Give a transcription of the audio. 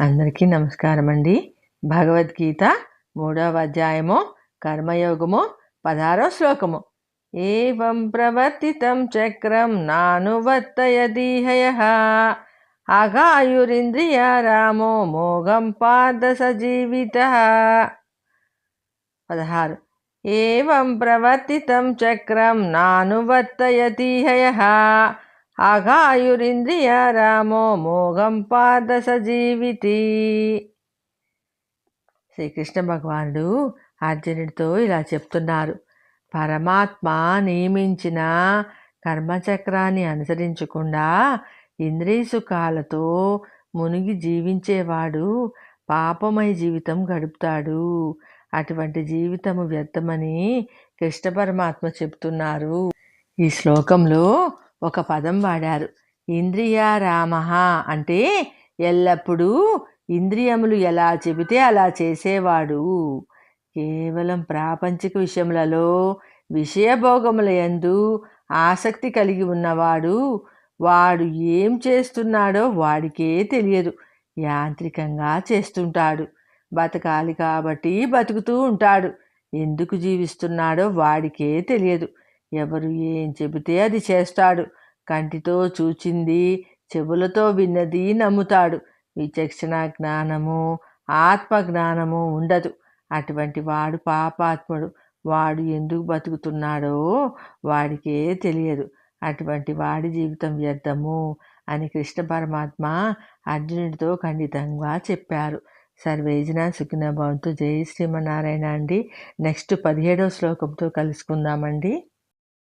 అందరికీ నమస్కారం అండి భగవద్గీత మూడవ అధ్యాయము కర్మయోగము పదహారో శ్లోకము. ఏం ప్రవర్తితం చక్రం నానువర్తయదీహయ అగాయురింద్రియ రామో మోగం పాద సజీవిత. పదహారు. ఏం ప్రవర్తితం చక్రం నానువర్తయదీహయ అఘాయురింద్రియ రామో మోగం పాద సజీవితి. శ్రీకృష్ణ భగవానుడు అర్జునుడితో ఇలా చెప్తున్నారు. పరమాత్మ నియమించిన కర్మచక్రాన్ని అనుసరించకుండా ఇంద్రియ సుఖాలతో మునిగి జీవించేవాడు పాపమయ జీవితం గడుపుతాడు. అటువంటి జీవితము వ్యర్థమని కృష్ణ పరమాత్మ చెప్తున్నారు. ఈ శ్లోకంలో ఒక పదం వాడారు. ఇంద్రియారామ అంటే ఎల్లప్పుడూ ఇంద్రియములు ఎలా చెబితే అలా చేసేవాడు. కేవలం ప్రాపంచిక విషయములలో విషయభోగముల యందు ఆసక్తి కలిగి ఉన్నవాడు వాడు ఏం చేస్తున్నాడో వాడికే తెలియదు. యాంత్రికంగా చేస్తుంటాడు. బతకాలి కాబట్టి బతుకుతూ ఉంటాడు. ఎందుకు జీవిస్తున్నాడో వాడికే తెలియదు. ఎవరు ఏం చెబితే అది చేస్తాడు. కంటితో చూచింది చెవులతో విన్నది నమ్ముతాడు. విచక్షణ జ్ఞానము ఆత్మ జ్ఞానము ఉండదు. అటువంటి వాడు పాపాత్ముడు. వాడు ఎందుకు బతుకుతున్నాడో వాడికే తెలియదు. అటువంటి వాడి జీవితం వ్యర్థము అని కృష్ణ పరమాత్మ అర్జునుడితో ఖండితంగా చెప్పారు. సర్వేజన సుఖిన భవంతు. జై శ్రీమన్నారాయణ అండి. నెక్స్ట్ పదిహేడవ శ్లోకంతో కలుసుకుందామండి.